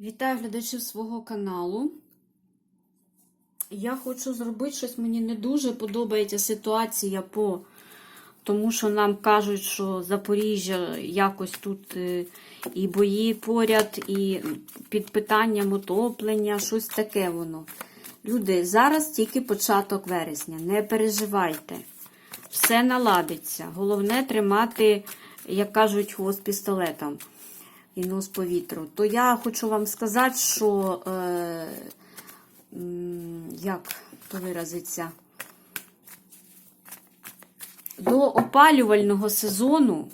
Вітаю глядачів свого каналу. Я хочу зробити щось, мені не дуже подобається ситуація по тому, що нам кажуть, що Запоріжжя якось тут е, і бої поряд, і під питанням утоплення, щось таке воно. Люди, зараз тільки початок вересня, не переживайте. Все наладиться. Головне тримати, як кажуть, хвост пістолетом і нос по вітру. То я хочу вам сказати, що е, як то виразиться, до опалювального сезону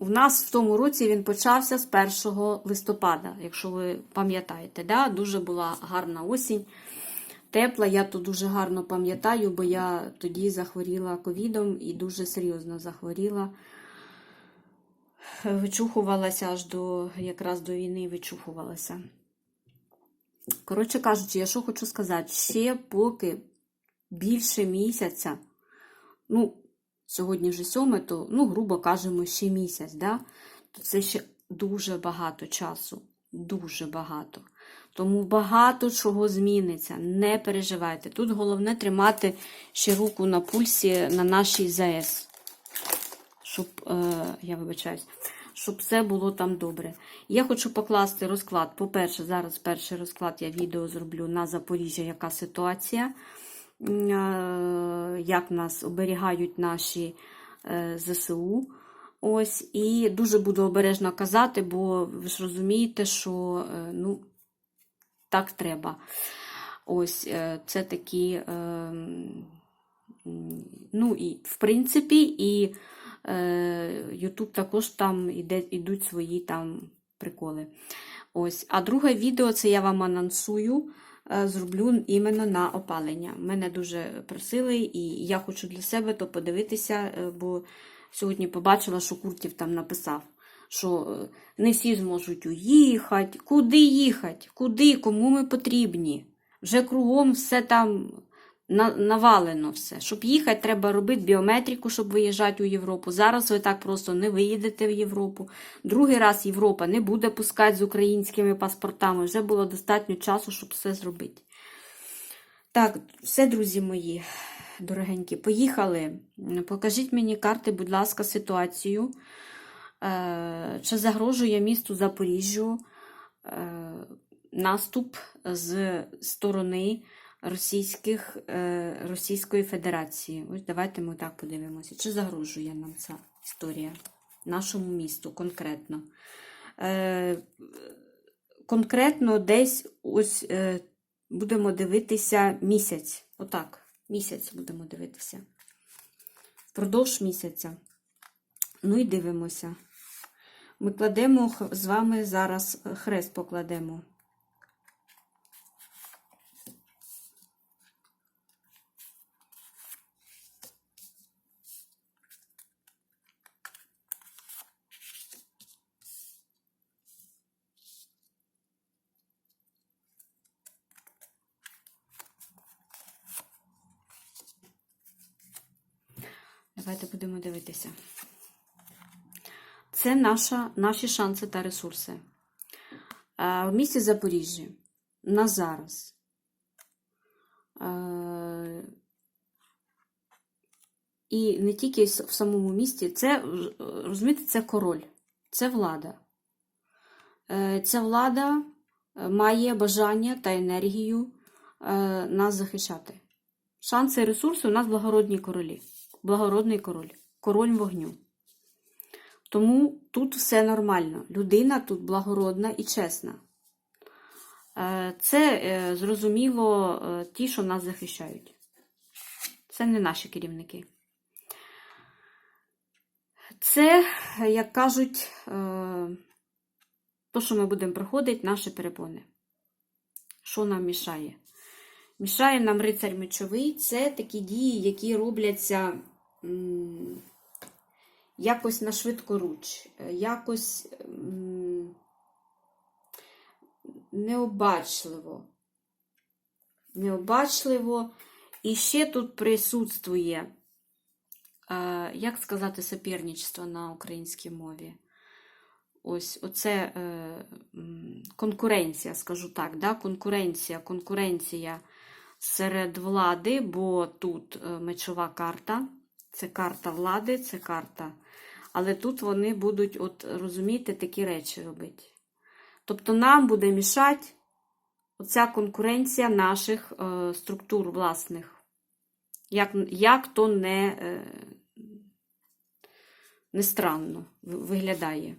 в нас в тому році він почався з 1 листопада, якщо ви пам'ятаєте. Да? Дуже була гарна осінь. Тепла, я то дуже гарно пам'ятаю, бо я тоді захворіла ковідом і дуже серйозно захворіла. Вичухувалася аж до якраз до війни вичухувалася. Коротше кажучи, я що хочу сказати, ще поки більше місяця, ну, сьогодні вже сьоме, то, ну, грубо кажемо, ще місяць, да? то це ще дуже багато часу. Дуже багато. Тому багато чого зміниться. Не переживайте. Тут головне тримати ще руку на пульсі на нашій ЗАЕС. Щоб, е, я вибачаюсь, щоб все було там добре. Я хочу покласти розклад. По-перше, зараз перший розклад я відео зроблю на Запоріжжя, яка ситуація, е, як нас оберігають наші е, ЗСУ. Ось, і дуже буду обережно казати, бо ви ж розумієте, що ну, так треба. Ось, це такі, е, ну, і, в принципі, і Ютуб також там іде, ідуть свої там приколи. Ось. А друге відео це я вам анонсую, е, зроблю іменно на опалення. Мене дуже просили, і я хочу для себе то подивитися, е, бо сьогодні побачила, що Куртів там написав, що е, не всі зможуть уїхати. Куди їхати? Куди? Кому ми потрібні? Вже кругом все там навалено все. Щоб їхати, треба робити біометрику, щоб виїжджати у Європу. Зараз ви так просто не виїдете в Європу. Другий раз Європа не буде пускати з українськими паспортами. Вже було достатньо часу, щоб все зробити. Так, все, друзі мої, дорогенькі, поїхали. Покажіть мені карти, будь ласка, ситуацію. Е, Чи загрожує місту Запоріжжю е, наступ з сторони Російських, е, Російської Федерації? Ось давайте ми так подивимося. Чи загрожує нам ця історія нашому місту конкретно? Е, Конкретно десь ось е, будемо дивитися місяць. Отак, місяць будемо дивитися. Впродовж місяця. Ну і дивимося. Ми кладемо з вами зараз хрест покладемо. Давайте будемо дивитися. Це наша, наші шанси та ресурси. Е, В місті Запоріжжя на зараз. Е, І не тільки в самому місті, це, е, розумієте, це король, це влада. Ця влада має бажання та енергію нас захищати. Шанси і ресурси у нас благородні королі. Благородний король, король вогню. Тому тут все нормально. Людина тут благородна і чесна. Е, Це е, зрозуміло е, ті, що нас захищають. Це не наші керівники. Це, як кажуть, то, що ми будемо проходити, наші перепони. Що нам мішає? Мішає нам рицарь мечовий. Це такі дії, які робляться якось на швидкоруч, е, якось необачливо. Необачливо. І ще тут присутствує, е, як сказати, соперничество на українській мові. ось оце е, конкуренція, скажу так, да? конкуренція, конкуренція серед влади, бо тут мечова карта, це карта влади, це карта. Але тут вони будуть, от розумієте, такі речі робити. Тобто нам буде мішати оця конкуренція наших е, структур власних. Як, як то не, е, не странно виглядає.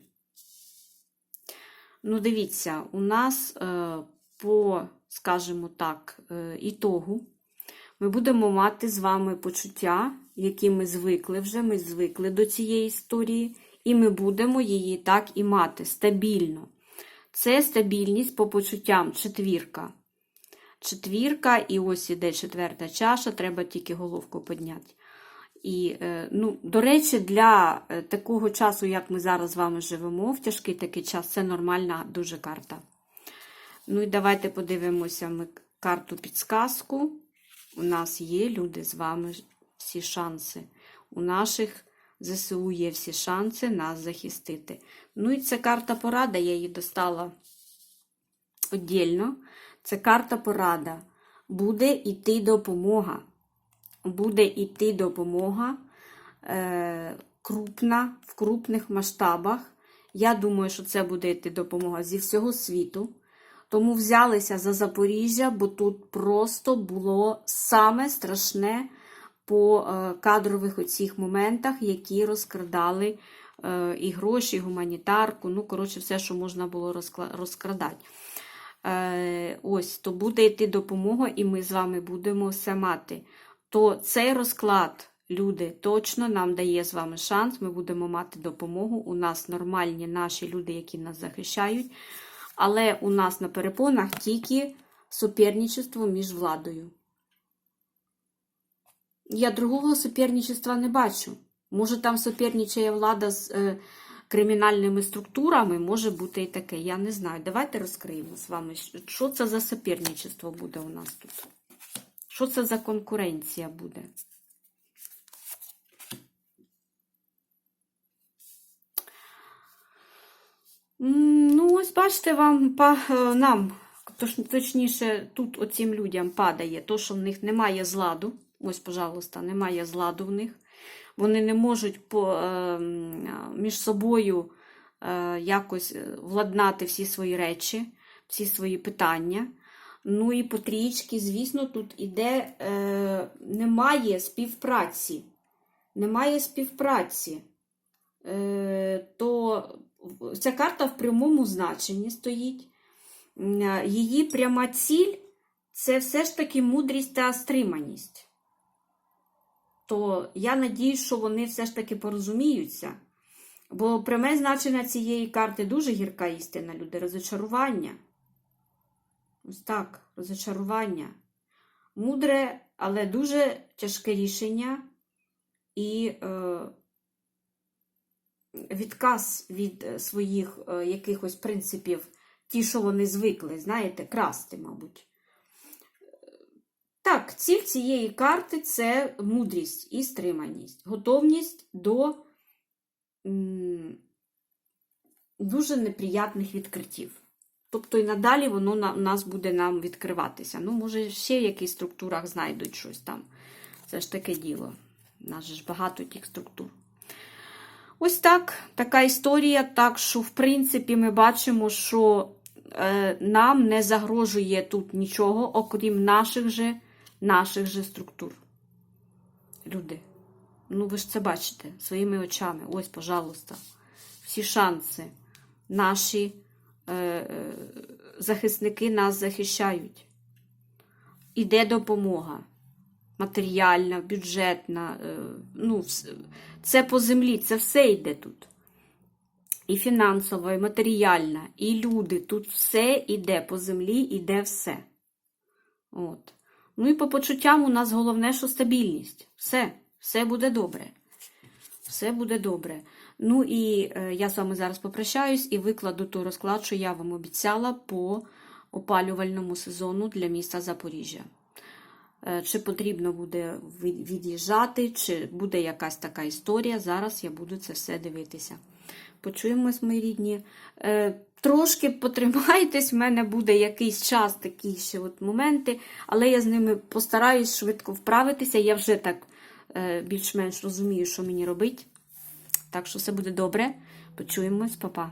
Ну, дивіться, у нас е, по, скажімо так, е, ітогу ми будемо мати з вами почуття, які ми звикли вже, ми звикли до цієї історії, і ми будемо її так і мати стабільно. Це стабільність по почуттям четвірка. Четвірка, і ось іде четверта чаша, треба тільки головку підняти. І, е, ну, до речі, для е, такого часу, як ми зараз з вами живемо, в тяжкий такий час, це нормальна дуже карта. Ну і давайте подивимося ми карту підсказку. У нас є люди з вами всі шанси. У наших ЗСУ є всі шанси нас захистити. Ну і це карта порада, я її достала віддільно. Це карта порада. Буде йти допомога. Буде йти допомога е, крупна, в крупних масштабах. Я думаю, що це буде йти допомога зі всього світу. Тому взялися за Запоріжжя, бо тут просто було саме страшне по е, кадрових оцих моментах, які розкрадали е, і гроші, і гуманітарку. Ну, коротше, все, що можна було розкрадати. Е, ось, то буде йти допомога, і ми з вами будемо все мати. То цей розклад, люди, точно нам дає з вами шанс. Ми будемо мати допомогу. У нас нормальні наші люди, які нас захищають. Але у нас на перепонах тільки суперничество між владою. Я другого суперничества не бачу. Може, там суперничає влада з е, кримінальними структурами, може бути і таке. Я не знаю. Давайте розкриємо з вами, що це за суперничество буде у нас тут. Що це за конкуренція буде? Ну, ось бачите, вам па- е, нам, точніше, тут оцим людям падає то, що в них немає зладу. Ось, пожалуйста, немає зладу в них. Вони не можуть по, е, між собою е, якось е, владнати всі свої речі, всі свої питання. Ну і по трічки, звісно, тут іде, е, немає співпраці. Немає співпраці. Е, то ця карта в прямому значенні стоїть. Е, Її пряма ціль це все ж таки мудрість та стриманість. То я надіюсь, що вони все ж таки порозуміються. Бо пряме значення цієї карти дуже гірка істина, люди, розочарування. Ось так, розочарування. Мудре, але дуже тяжке рішення і е, відказ від е, своїх е, якихось принципів, ті, що вони звикли, знаєте, красти, мабуть. Так, ціль цієї карти це мудрість і стриманість, готовність до дуже неприятних відкриттів. Тобто і надалі воно у нас буде нам відкриватися. Ну, може, ще в якихось структурах знайдуть щось там. Це ж таке діло. У нас ж багато тих структур. Ось так, така історія. Так що, в принципі, ми бачимо, що е, нам не загрожує тут нічого, окрім наших же, наших же структур. Люди. Ну, ви ж це бачите своїми очами. Ось, пожалуйста. Всі шанси. Наші е, е, захисники нас захищають. Іде допомога. Матеріальна, бюджетна. Е, ну, це по землі, це все йде тут. І фінансова, і матеріальна, і люди. Тут все йде по землі, іде все. От. Ну і по почуттям у нас головне, що стабільність. Все, все буде добре. Все буде добре. Ну і е, я з вами зараз попрощаюсь і викладу той розклад, що я вам обіцяла по опалювальному сезону для міста Запоріжжя. Е, Чи потрібно буде від'їжджати, чи буде якась така історія. Зараз я буду це все дивитися. Почуємось, мої рідні. Е, трошки потримайтесь, в мене буде якийсь час, такі ще от моменти, але я з ними постараюсь швидко вправитися. Я вже так е, більш-менш розумію, що мені робити. Так що все буде добре. Почуємось, па-па.